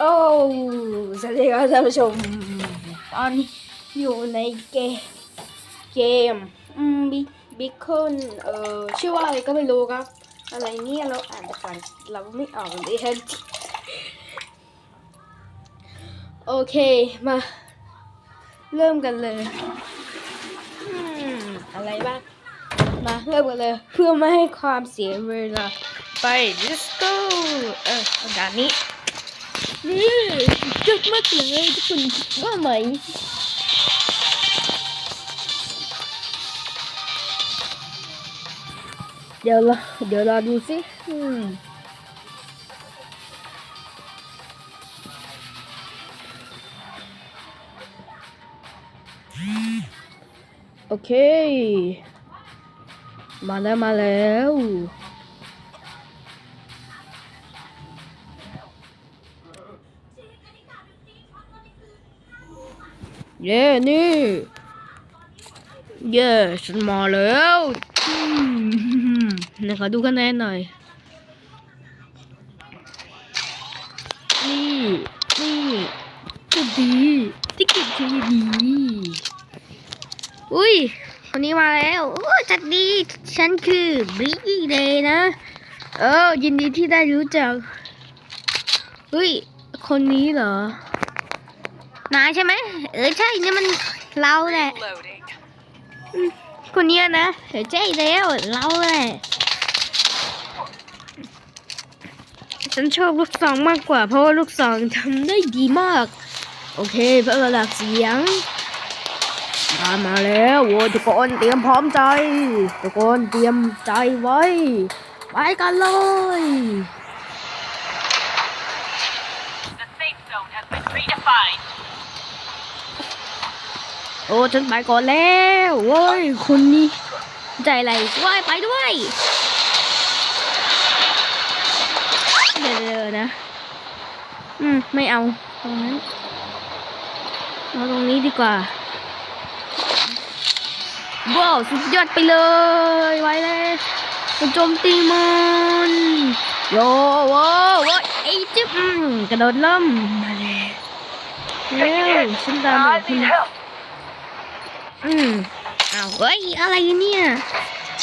โอ้สวัสดีครับท่านผู้ชม ตอนนี้อยู่ในเกมเกมบิ๊กบิ๊กคนเอ่อชื่อว่าอะไรก็ไม่รู้ครับ อะไรเนี่ยเราอ่านแต่ก่อนเราไม่ออกเลยฮะโอเคมา เริ่มกันเลยอะไรบ้างมาเริ่มกันเลย เพื่อไม่ให้ความเสียเวลาไป let's go เออด่านนี้ จุดมากเลยทุกคนว่าไหมเดี๋ยวเราเดี๋ยวเราดูสิอืมโอเค มาแล้วมาแล้ว เย้นี่เย้ฉันมาแล้วอืมไหนขอดูคะแนนหน่อย นี่นี่ก็ดีที่เก็บทีดีอุ้ยคนนี้มาแล้วโอ้จัดดี ฉันคือบริกี้เลยนะ เออยินดีที่ได้รู้จักเฮ้ยคนนี้เหรอ นายใช่ไหมเออใช่นี่มันเราแหละคนเนี้ยนะเออใช่แล้วเราแหละฉันชอบลูกซองมากกว่า เพราะว่าลูกซองทำได้ดีมาก โอเคเพื่อระดับเสียงมามาแล้วโว้ทุกคนเตรียมพร้อมใจ ทุกคนเตรียมใจไว้ ไปกันเลย The safe zone has been redefined. โอ้ฉันไปก่อนแล้วโว้ยคุณนี่ใจอะไรว้ายไปด้วยเดี๋ยวๆนะ อืม ไม่เอาตรงนั้นเอาตรงนี้ดีกว่าว้าวสุดยอดไปเลยไว้เลยโจมตีมันโยโว้โว้ไอ้จิ๊บอืมกระโดดล่มมาเลยเร็วฉันตามไปคุณ อืมอ้าวเฮ้ยอะไรเนี่ย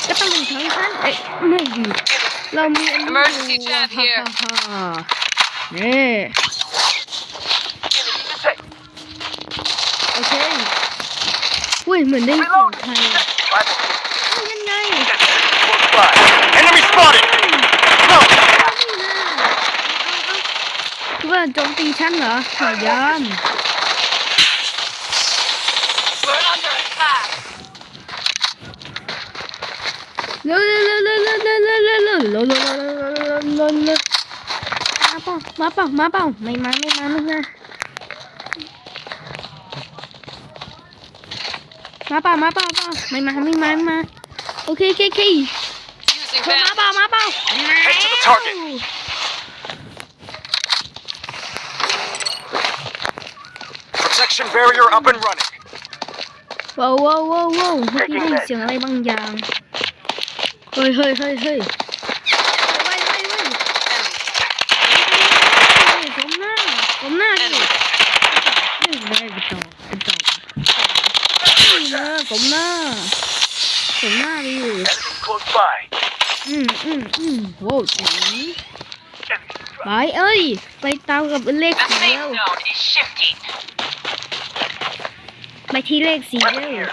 ก็ต้องเป็นของฉันเอ้ยไม่ดีเรามีอันนี้ Emergency อยู่ chat here ฮ่าฮ่าฮ่านี่โอเคอุ้ยเหมือนได้ยินเสียงใครอะเอ้ยยังไง Enemy spotted! No! คิดว่าโจมตีฉันเหรอขอยาม No, no, no, no, no, no, no, no, no, no, no, no, no, Má bông, má bông, má bông. Mày má, mày má, mày má. Má bông, má bông, bông. Mày má, mày má, mày má. Ok, ok, ok. Thôi má bông, má bông. Head to the target. Protection barrier up and running. Wow, wow, wow, wow. Mấy cái này xưởng ở đây băng vàng. เมื่อกี้ได้ยินเสียงอะไรบางอย่างเฮ้ยเฮ้ยเฮ้ยเฮ้ยเฮ้ยเฮ้ยเฮ้ย Enemy. ผมหน้าผมหน้าดินี่เลยกระจอกกระจอกนี่นะผมหน้าผมหน้าดิ Enemy close by. อืมอืมอืมโว้จีไปเอ้ย ไปตามกับเลข The สี safe เร็ว zone is shifting. ไปที่เลขสีเร็ว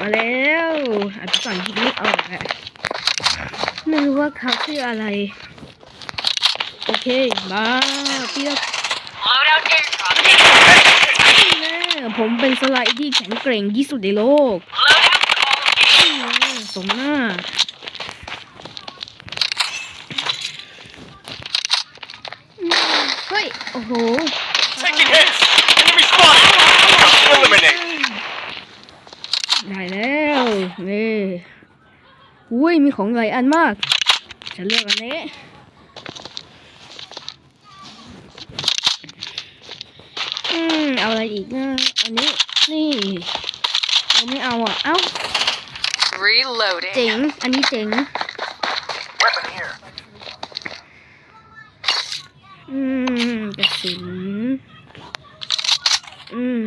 มาแล้วอาจจะก่อนยิงไม่ออกอะ ไม่รู้ว่าเขาชื่ออะไร โอเค มาเปียก Load out airdrop. แน่ผมเป็นสไลด์ที่แข็งแกร่งที่สุดในโลก Load out call. นี่ไงสมหน้าอืมเฮ้ย โอ้โห Taking hits! Enemy spotted! Eliminate! ได้แล้วนี่ อุ้ยมีของหลายอันมาก ฉันเลือกอันนี้ อืม เอาอะไรอีกนะ อันนี้ นี่เราไม่เอาอะ เอ้า Reloading. เจ๋ง อันนี้เจ๋ง Weapon here. อืมกระสุนอืม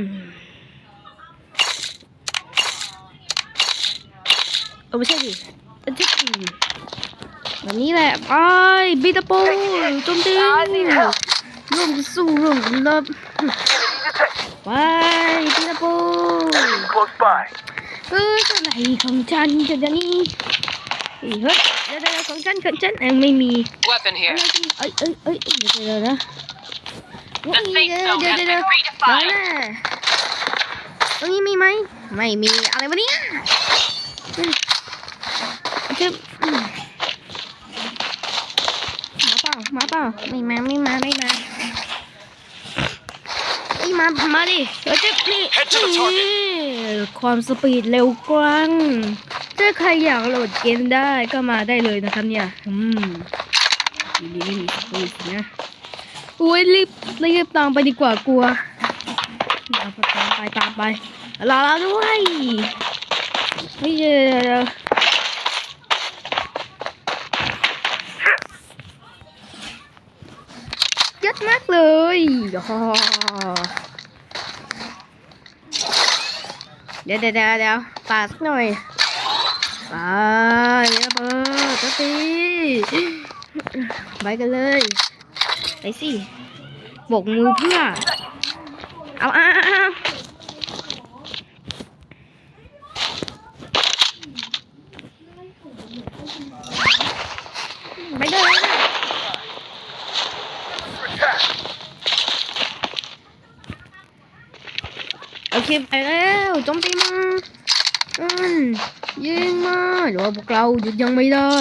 เอาไม่ใช่ดิอันที่อืมแบบนี้แหละ ไปบีตาโปโจมตีร่วมสู้ร่วมรับไปบีตาโป Close by. เฮ้ยอะไรของฉันจะเดี๋ยวนี้เฮ้ยเฮ้ยเดี๋ยวเดี๋ยวของฉันของฉันเองไม่มี Weapon อะ here. ไรกันเอ้ยเอ้ยเอ้ยเดี๋ยวเดี๋ยวนะ The safe เดี๋ยว zone เดี๋ยว has เดี๋ยว been เดี๋ยว redefined. ตรงนี้มีไหมไม่มีอะไรวะเนี่ยอืมจะอืมมา เปล่ามาเปล่าไม่มาไม่มาไม่มาไอ้ยมามาดิเดี๋ยวจะนี่ Head to the target นี่ความสปีดเร็วกว้างถ้าใครอยากโหลดเกมได้ก็มาได้เลยนะครับเนี่ยอืมดีดีไม่มีสปีดนะอุ้ยรีบรีบตามไปดีกว่ากลัวเอาไปตามไปตามไปรอเราด้วยไม่เจอเยอะมากเลยอ๋อเดี๋ยวเดี๋ยวเดี๋ยวเดี๋ยวปาดสักหน่อยไปเดี๋ยวเบอร์จะตีไปกันเลยไปสิบกมือเพื่อ เอาเอาเอาเอาไปเลยโอเคไปแล้วโจมตีมาอืมยิงมาเดี๋ยวพวกเราหยุดยังไม่ได้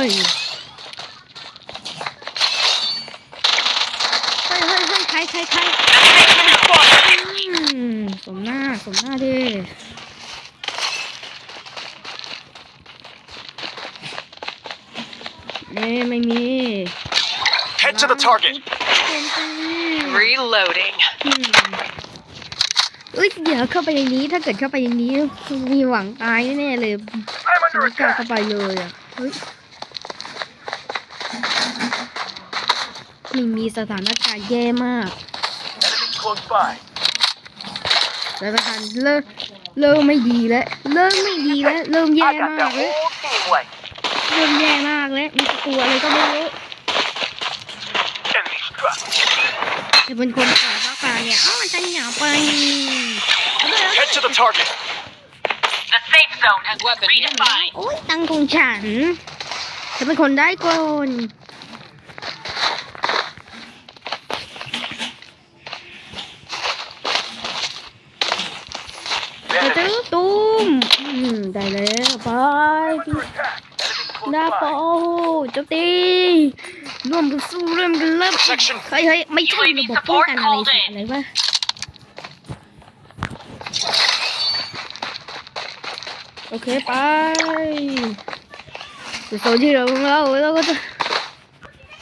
เฮ้ยเฮ้ยเฮ้ยใครใครใคร Enemy spotted. อืมสมหน้าสมหน้าดิเน่ไม่มี Head to the target. Reloading. อืมเอ้ยเดี๋ยวเข้าไปในนี้ถ้าเกิดเข้าไปในนี้มีหวังตายแน่ๆเลย I'm ฉันไม่กล้าเข้าไปเลยอะเฮ้ยไม่มีสถานการณ์แย่มาก Enemy close by. สถานเริ่มเริ่มไม่ดีแล้วเริ่มไม่ดีแล้วเริ่มแย่ I got มา the กแล้ว whole team late. เริ่มแย่มากแล้วมีตัวอะไรก็ไม่รู้ Enemy struck. จะเป็นคนขายฟ้าป่าเนี่ย อ้าวฉันอยากไปเอาเลยเอาเล Head ย to the target. The safe zone has been Weapon. redefined. โอ้ยตังค์ของฉันจะเป็นคนได้ก่อนไปตื้อตุ้มอืมได้แล้วไปพี่ Enemy ดา close โป by. โจมตีร่วมกันสู้ร่วมกันเริ่ม Section เฮ้ยเฮ้ยไม่ใช่ระบบป้องกันอะไรสิอะไรวะ โอเคไปจะโซนที่เราของเราเราก็จะ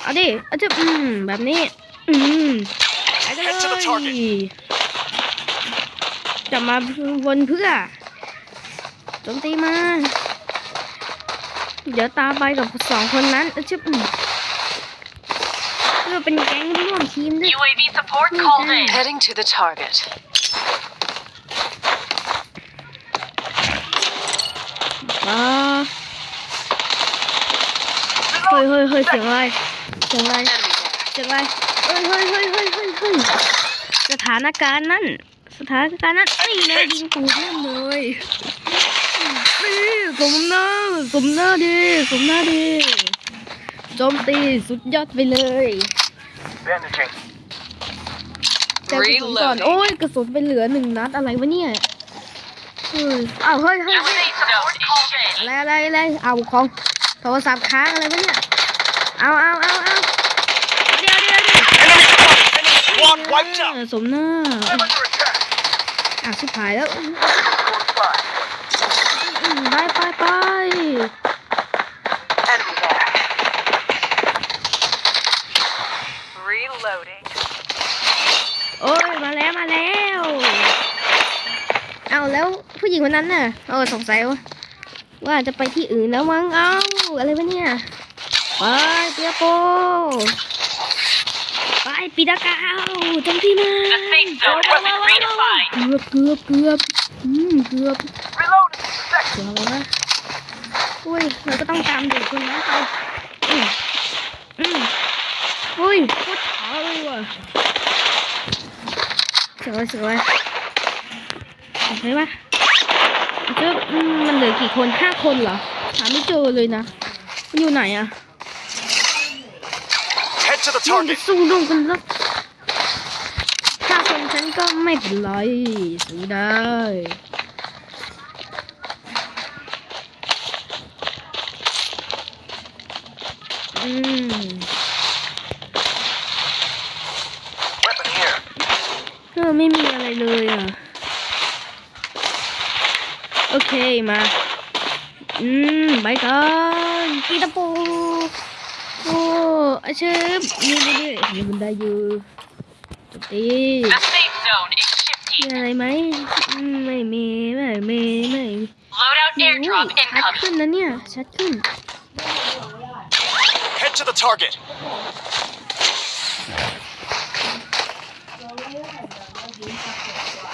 เอาดิเอาจะอืมแบบนี้ อืมไปกันเล Head to the ย target. จะมาวนเพื่อโจมตีมา เดี๋ยวตามไปกับสองคนนั้นเอาจะอืมเพื่อเป็นแก๊งร่วมทีมด้วย UAV support Okay. called in. Heading to the target. อ่าเฮ้ยเฮ้ยเฮ้ยเสียงอะไรเสียงอะไร Enemy there. เสียงอะไรเฮ้ยเฮ้ยเฮ้ยเฮ้ยเฮ้ยเฮ้ยสถานการณ์นั้นสถานการณ์นั้นไอ้ยเลยยิงตูดเล่นเลยนี่สมหน้าสมหน้าดีสมหน้าดีโจมตีสุดยอดไปเลย Bandaging. แต่กระสุนก่อนโอ้ยกระสุนไปเหลือหนึ่งนัดอะไรวะเนี่ยเฮ้ยอ้าวเฮ้ยเฮ้ย อะไรอะไรอะไรเอาของโทรศัพท์ค้างอะไรวะเนี่ยเอาเอาเอาเอาเดี๋ยวเดี๋ยวเดี๋ยวสมหน้าอะชิบหายแล้วไปไปไปโอ้ยมาแล้วมาแล้ว เอาแล้วผู้หญิงคนนั้นน่ะเออสงสัยว่า ว่าจะไปที่อื่นแล้วมั้งเอาอะไรวะเนี่ยไปเปียโปไปปีตากาวจงที่มา The safe zone has been redefined. เกือบเกือบเกือบอืมเกือบเกือบแล้วนะอุ้ยเราก็ต้องตามเด็กคนนั้นไปอืมอืมอุ้ยโคตรช้าเลยว่ะสวยสวยเห็นไห มเจออืมมันเหลือกี่คนห้าคนเหรอหาไม่เจอเลยนะมันอยู่ไหนอะ Head to the ลองไป target. สู้ร่วมกันแล้วถ้าคนฉันก็ไม่เป็นไรสู้ได้อืม Weapon here. เออไม่มีอะไรเลยอะโอ เคมา อืมไปกันกีตาปูโอ้อาเชิบนี่นี่นี่มีบันไดอยู่จบดี The safe zone is มี shifting. อะไรไหมอืมไม่มีไม่มีไม่มี Loadout โอ้ย airdrop ชัด incoming. ขึ้นนะเนี่ยชัดขึ้น Head to the target.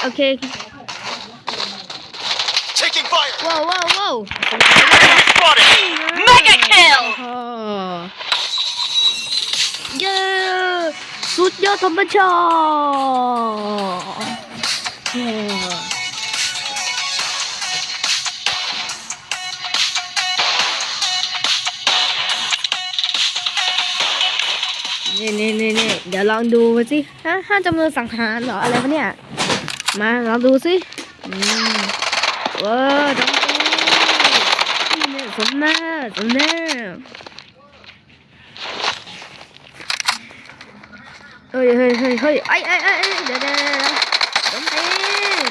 โอเค Taking fire. ว้าวว้าวว้าว Spotted. Mega kill! อ๋อเย้สุดยอดธรรมชาติเย้นี่นี่นี่นี่เดี๋ยวลองดูมาสิฮะห้าจำนวนสังหารเหรออะไรวะเนี่ย มาลองดูสิอืม ว้าวจำตัวนี่เนี่ยสมหน้าสมหน้าเฮ้ยเฮ้ยเฮ้ยเฮ้ยไอ้ไอ้ไอ้เดี๋ยวเดี๋ยวเดี๋ยตี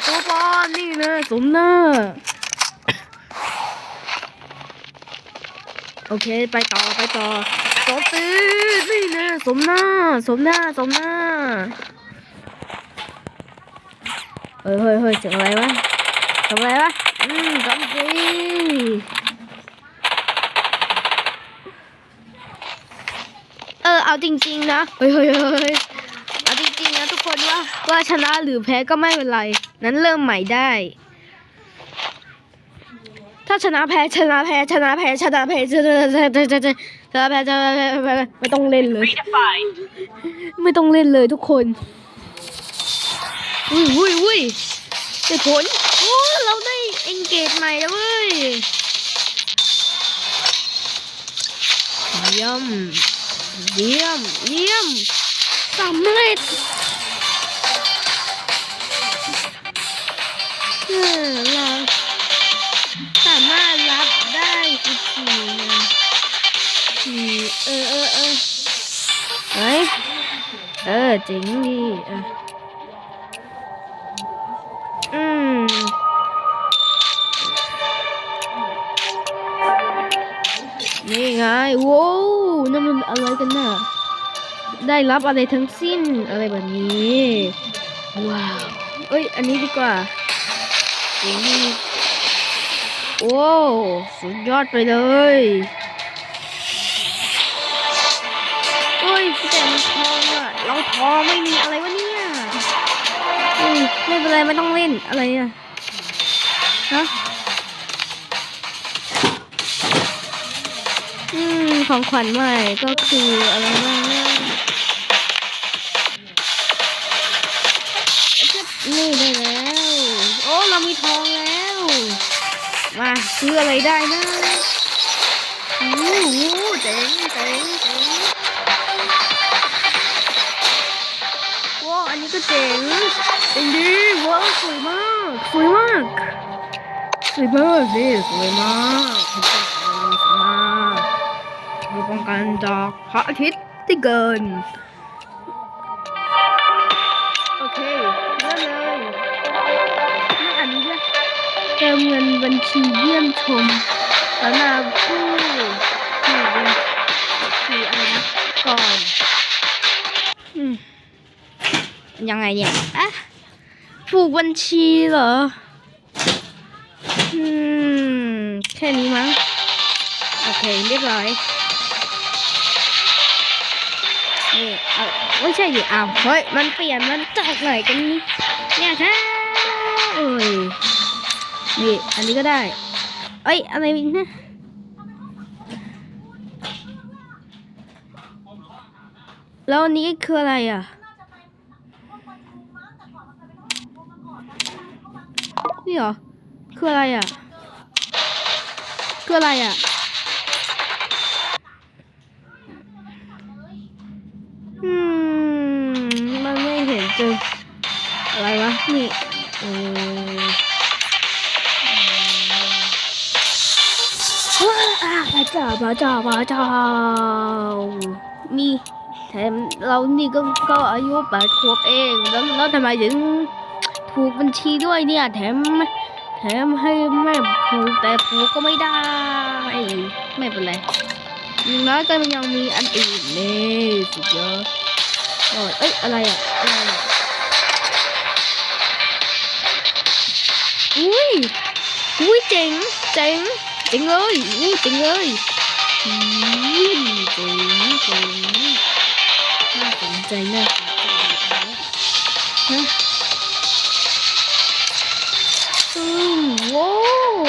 ตัวปอมนี่นะสมหน้าโอเคไปต่อไปต่อสมตีนี่นะสมหน้าสมหน้าสมหน้าเฮ้ยเฮ้ยเฮ้ยเสียงอะไรวะ เสียงอะไรวะ อืมสมตีเออ เอาจริงๆนะเฮ้ยเฮ้ยเฮ้ยเฮ้ยเอาจริงๆนะทุกคนว่า ว่าชนะหรือแพ้ก็ไม่เป็นไร นั้นเริ่มใหม่ได้ ถ้าชนะแพ้ชนะแพ้ชนะแพ้ชนะแพ้ชนะแพ้ชนะแพ้ชนะแพ้ชนะแพ้ไม่ต้องเล่นเลย Redefined. ไม่ต้องเล่นเลยทุกคน อุ้ยอุ้ยอุ้ยได้ผลโอ้เราได้ เกจใหม่แล้วเว้ยเยี่ยมเยี่ยมเยี่ยมสำเร็จเออเราสามารถรับได้สิบสี่สี่เออเออเออเฮ้ยเออเจ๋งดีเอออืม ไงโว้วนั่นมันอะไรกันน่ะ ได้รับอะไรทั้งสิ้นอะไรแบบนี้ ว้าว เอ้ย อันนี้ดีกว่าเจ๋งดีโอ้สุดยอดไปเลยเอ้ยแต่มันทองอะเราทองไม่มีอะไรวะเนี่ยอืมไม่เป็นไรไม่ต้องเล่นอะไรอะฮะ ของขวัญใหม่ก็คืออะไรบ้างนะนี่ได้แล้ว โอ้เรามีทองแล้ว มาซื้ออะไรได้นะโอ้โหเจ๋งเจ๋งเจ๋งว้าวอันนี้ก็เจ๋งเจ๋งดีว้าวสวยมาก สวยมาก สวยมากดิสวยมากสวยมาก ป้องกันจากพระอาทิตย์ที่เกิน โอเคเริ่มเลยไม่อันนี้ละเติมเงินบัญชีเยี่ยมชมสำหรับผู้ที่บัญชีอะไรนะก่อนยังไงเนี่ยอะผูกบัญชีเหรอ อืม แค่นี้มั้ง โอเค เรียบร้อย ไม่ใช่ดิอ้าวเฮ้ยมันเปลี่ยนมันจากไหนกันนี่เนี่ยค่ะเอ้ยนี่อันนี้ก็ได้เอ้ยอะไรอีกนะแล้วอันนี้คืออะไรอะนี่เหรอคืออะไรอะคืออะไรอะ เจ้าพระเจ้าพระเจ้านี่แถมเรานี่ก็ก็อายุแปดขวบเองแล้วแล้วทำไมถึงถูกบัญชีด้วยเนี่ยแถมแถมให้แม่ผูกแต่ผูกก็ไม่ได้ ไม่เป็นไรอย่างน้อยก็มันยังมีอันอื่นนี่สุดยอดโอ้ยเอ้ยอะไรอะอะไรอะอุ้ยอุ้ยเจ๋งเจ๋งเจ๋งเลยอุ้ยเจ๋งเลย อุ้ยเจ๋งเจ๋งน่าสนใจน่าสนใจฮะอืมโว้ว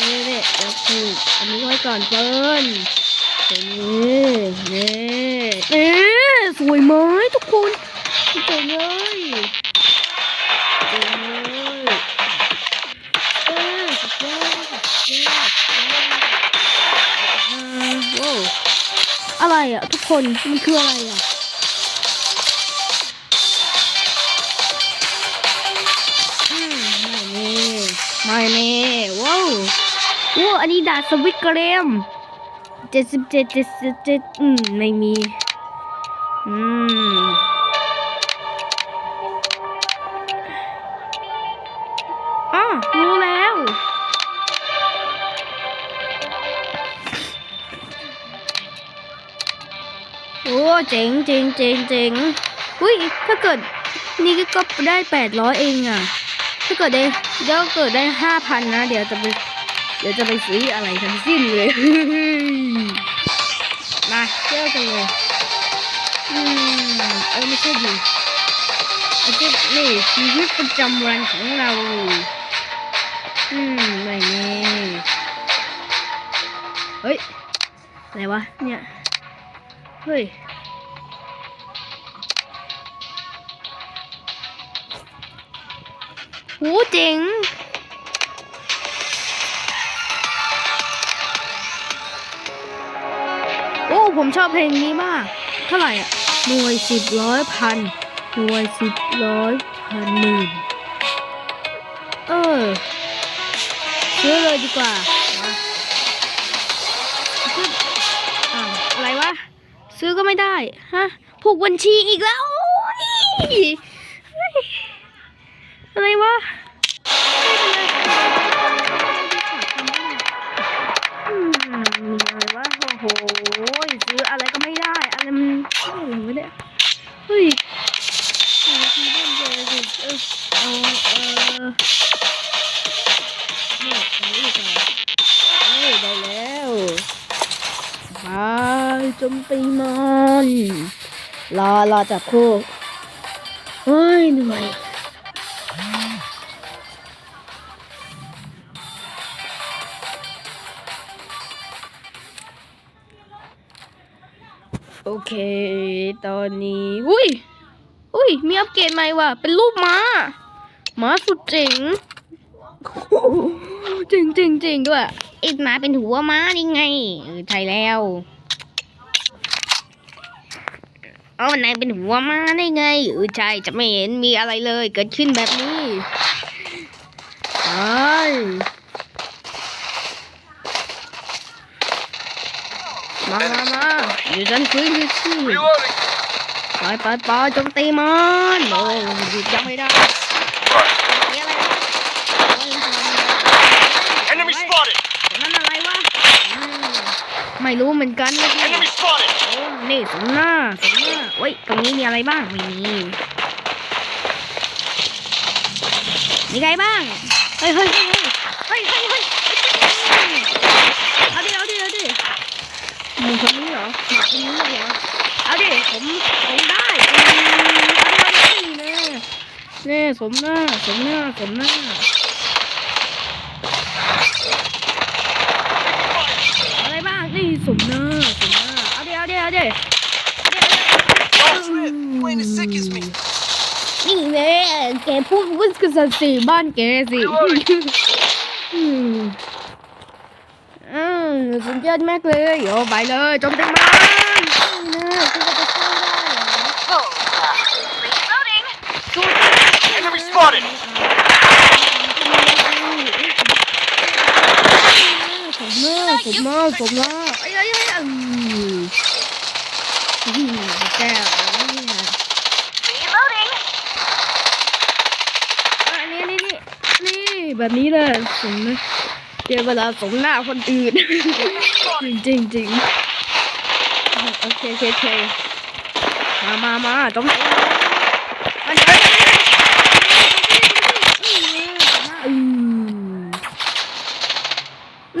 นี่เนี่ยเดี๋ยวผูกอันนี้ไว้ก่อนเปิ้ลนี่นี่นี่สวยไหมทุกคนเจ๋งเลย คนมันคืออะไรอะไม่เน่ไม่เน่ว้าวว้าวอันนี้ดาสวิตเกรมเจ็ดสิบเจ็ดเจ็ดสิบเจ็ดอืมไม่มี อืม เจ๋งเจ๋งเจ๋งเจ๋งอุ้ยถ้าเกิดนี่ก็ได้แปดร้อยเองอะ ถ้าเกิดได้เดี๋ยวเกิดได้ห้าพันนะ เดี๋ยวจะไปเดี๋ยวจะไปซื้ออะไรทั้งสิ้นเลย มาเที่ยวกันเลย อืมเออไม่ใช่ดิอาจจะนี่ชีวิตประจำวันของเรา อืมไม่แน่เฮ้ย อะไรวะเนี่ย เฮ้ย หเจ๋งโอ้ ผมชอบเพลงนี้มาก เท่าไหร่อะหน่วยสิบร้อยพันหน่วยสิบร้อยพันหมื่นเออซื้อเลยดีกว่ามาซื้ออ้าวอะไรวะ ซื้อก็ไม่ได้ ฮะ ผูกบัญชีอีกแล้วโอ้ยเฮ้ยอะไรวะ รอรอจับคู่เฮ้ยเหนื่อยโอเค ตอนนี้ อุ้ย อุ้ย มีอัปเกรดใหม่ว่ะ เป็นรูปม้า ม้าสุดเจ๋งโอ้โหเจ๋งเจ๋งเจ๋งด้วยไอ้ม้าเป็นหัวม้านี่ไง ใช่แล้ว เอาไหนายเป็นหัวม้าได้ไงเออใช่จะไม่เห็นมีอะไรเลย เกิดขึ้นแบบนี้ไอ้มามามาอยู่ฉันฟื้นคืชีพ Reloading. ไปไปไปโจมตีมันโอ้ยหยุดยังไม่ได้ ไม่รู้เหมือนกันนะนี่สมหน้าสมหน้าเว้ยตรงนี้มีอะไรบ้างไม่มีมีใครบ้างเฮ้ยเฮ้ยเฮ้ยเฮ้ยเฮ้ยเอาดิเอาดิเอาดิมึงคนนี้เหรอมาคนนี้เหรอเอาดิผมผมได้เอาดิเอาเนี่สมหน้าสมหน้าสมหน้า สมหน้าสมหน้าเอาดิเอาดิเอาดิ Don't trip. You ain't as sick as me. นี่แน่แกพูดวุ้นกษัตริย์สิบ้านแกสิอืมอืมสุดยอดมากเลยโอ้ไปเลยจมตีมันนี่นะคุณจะไปช่วยได้เหรอ Reloading. Enemy spotted. สมน้าสมน้าสมน้า อ้ไอ้ไอ้อืมอืมแก้วเนี่ย Reloading. อันนี้นี่นี่นี่แบบนี้เลยสมนะเดี๋ยวเวลาสมหน้าคนอื่น จริงจริงจริงโอเคโอเคโอเคมามามาจมตีมันเยอืม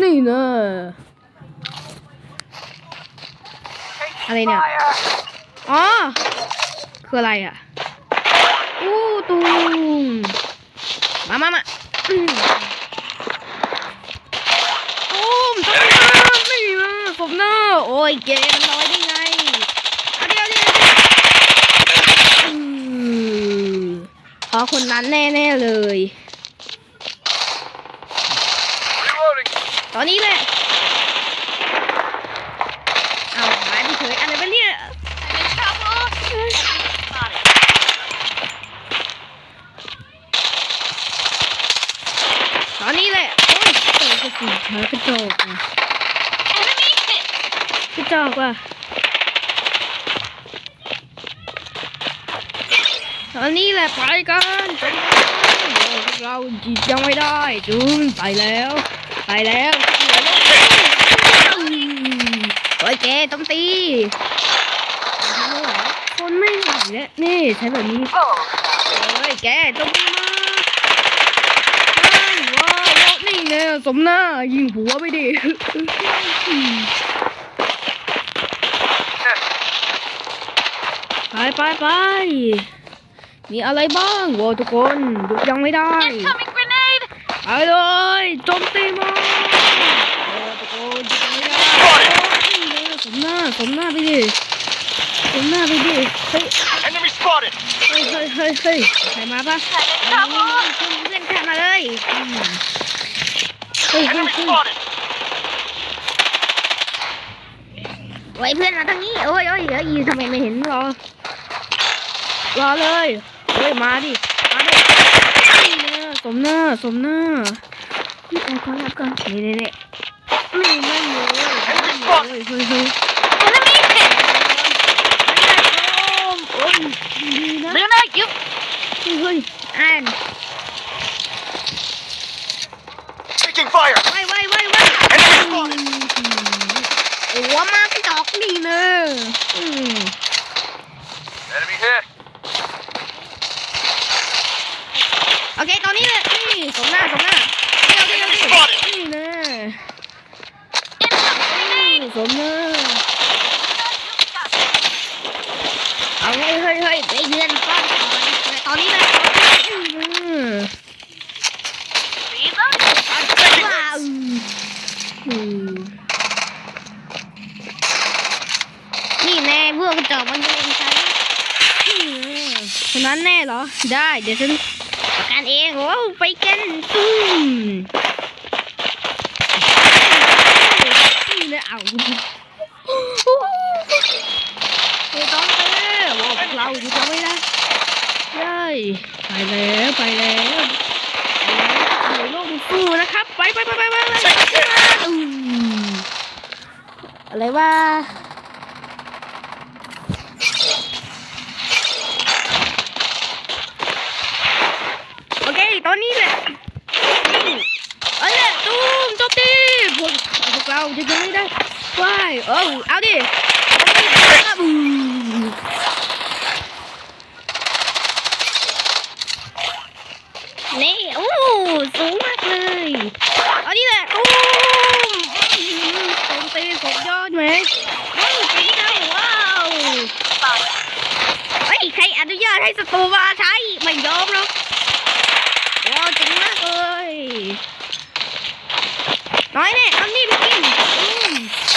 นี่นะ อะไรเนี่ย อ๋อ คืออะไรอะ อู้ตูมมามามาอืมตูมสมน้านี่นะสมน้าโอ้ยเกมมันลอยได้ไงเอาเดี๋ยวเดี๋ยวเดี๋ยวอืมเพราะคนนั้นแน่ๆเลย Reloading. ตอนนี้แหละเอาหายไปเฉยอะไรวะเนี่ย I'm in trouble. Spotted. ตอนนี้แหละ โอ้ยเออกระสุนหากระจอกอะ Enemy hit. กระจอกว่ะตอนนี้แหละไปกันเราจีบยังไม่ได้จุนไปแล้ว ไปแล้วโอเจต้องตีคนไม่ไหวแล้วนี่ใช้แบบนี้โอ้ยแกต้องมาว้าวว้าวนี่แน่สมหน้ายิงหัวไปดิ ไปไปไปมีอะไรบ้างโว้ทุกคนหยุดยังไม่ได้ Incoming grenade. ไปเลยโจมตีมันโอ้ทุกคนหยุดยังไม่ได้โอ้นี่แน่สมหน้าสมหน้าไปดิสมหน้าไปดิเฮ้ย Enemy spotted. เฮ้ยเฮ้ยเฮ้ยเฮ้ยใครมาปะ I'm in เอา trouble. เพื่อนข้ามาเลยอืมเฮ้ยเฮ้ย Enemy เฮ้ย spotted. ไว้เพื่อนมาทางนี้ โอ้ยโอ้ยเดี๋ยวอีทำไมไม่เห็นรอ รอเลยเฮ้ยมาดิ มาดินี่นะสมหน้าสมหน้านี่ไอาก่อนรับก่อนนี่นี่นี่นี่ไม่เลยไม่เลยเฮ้ยเฮ้ยเฮ้ย Enemy hit. โอ้ยดีนะ Luna, you เฮ้ยเฮ้ยอ่าน Taking fire. ไว้ไว้ไว้ไว้ Enemy spotted. โอ้มากระจอกนี่เนอะอืม Enemy hit. โอเค ตอนนี้เลยนี่สมหน้าสมหน้าเดี๋ยวเดี๋ยวเดี๋ยวนี่เนอะ incoming นี่ grenade. สมหน้าเอาเฮ้ยเฮ้ยเฮ้ยไปเยือนฟ้อนก่อนตอนนี้เลยอืม Reloading. ว้าวอืมนี่แน่พวกกระจอกมันโดนฉันอืมคนนั้นแน่เหรอ ได้ เดี๋ยวฉันประกันเองโอ้ไปกันตุ้มนี่เลยเอาเฮ้ยต้องเต้โอ้พวกเราอยู่จะไม่ได้เย้ยไป แล้วไปแล้วไปแล้วโลกมันสู้นะครับ ไปไปไปไปไปไปอืมอะไรวะ โอเค ตอนนี้แหละเอาเลยตูมโจมตีพวกพวกเราจะยังไม่ได้ว้ายเออเอาดิอืมนี่โอ้สูงมากเลยเอานี่แหละตูมอืมโจมตีสุดยอดไหมเฮ้ยไปที่ไหน ให้ศัตรูมาใช้ไม่ยอมหรอกโอ้เจ๋งมากเลย น้อยเนี่ยเอานี่ไปกินอืม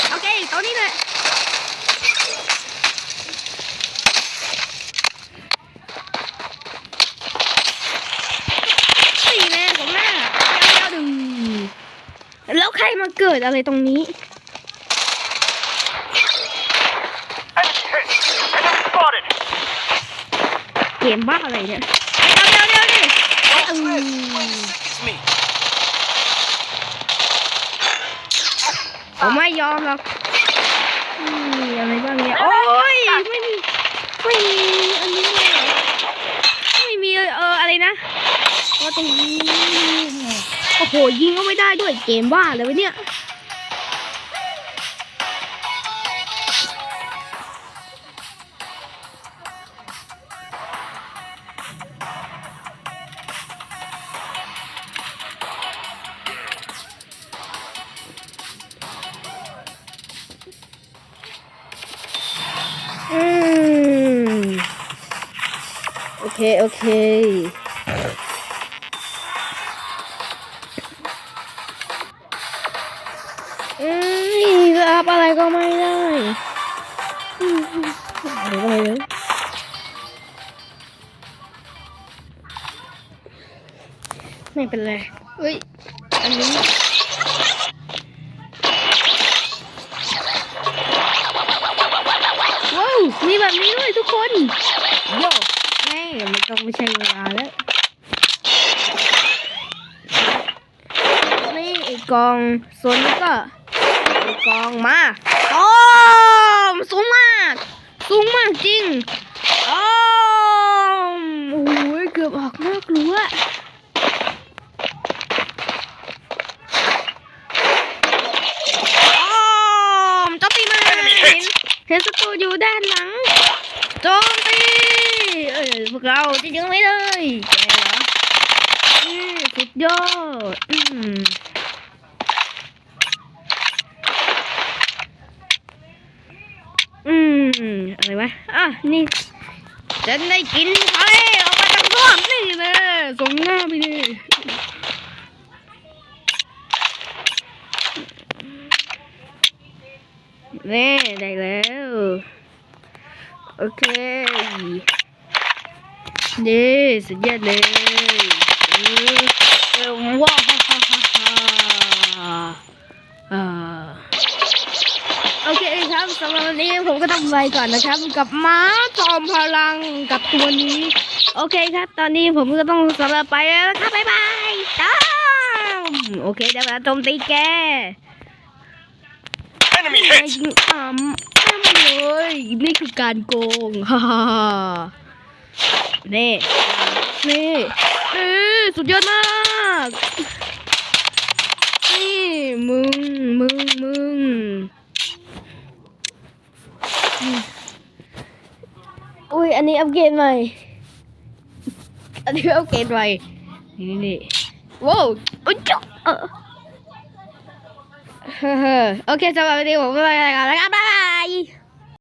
โอเคตัวนี้เลยสี่แน่ผมหน้าเจ้าดึงแล้วใครมาเกิดอะไรตรงนี้เกมบ้าอะไรเนี่ยเดี๋ยวเดี๋ยวเดี๋ยวดิ Don't slip. You ain't as sick as me. ผมไม่ยอมหรอกอืมอะไรบ้างเนี่ย โอ้ย ไม่มี ไม่มีอันนี้เลยเหรอไม่มีเอออะไรนะว่าตรงนี้ โอ้โห ยิงก็ไม่ได้ด้วย เกมบ้าเลยวะเนี่ย โอเคโอเค อืมอาบอะไรก็ไม่ได้ไม่เป็นไร ส่วนนี้ก็กองมาโอ้มสูงมาก สูงมากจริงโอ้มโอ้โหเกือบออกนอกรั้วโอ้มโจมตีมาเห็นเห็นศัตรูอยู่ด้านหลังโจมตีเอ้ยพวกเราจะยังไม่เลยแกเหรอสุดยอดอืมอืมอะไรวะอะ นี่ฉันได้กินเขาเลออกมาจากร่วมนี่เลยส่งหน้าไปเลยเน่ได้แล้ว โอเค นี่สุดยอดเลย ผมก็ต้องไปก่อนนะครับ กับม้าจอมพลังกับตัวนี้ โอเคครับ ตอนนี้ผมก็ต้องสำหรับไปแล้วนะครับบ๊ายบายจ้าโอเคเดี๋ยวมาโจมตีแก Enemy ไม่ hit. ยิงอ่ำไม่มาเลยนี่คือการโกงฮ่าฮ่าฮ่านี่นี่นี่สุดยอดมากนี่มึงมึงมึง อุ้ยอันนี้อัปเกรดใหม่ อันนี้อัปเกรดใหม่ นี่นี่ว้าวอุ๊ยจ๊ะเออเฮ้อโอเคสำหรับวันนี้ผมไม่ไปแล้วกันแล้วครับบ๊ายบาย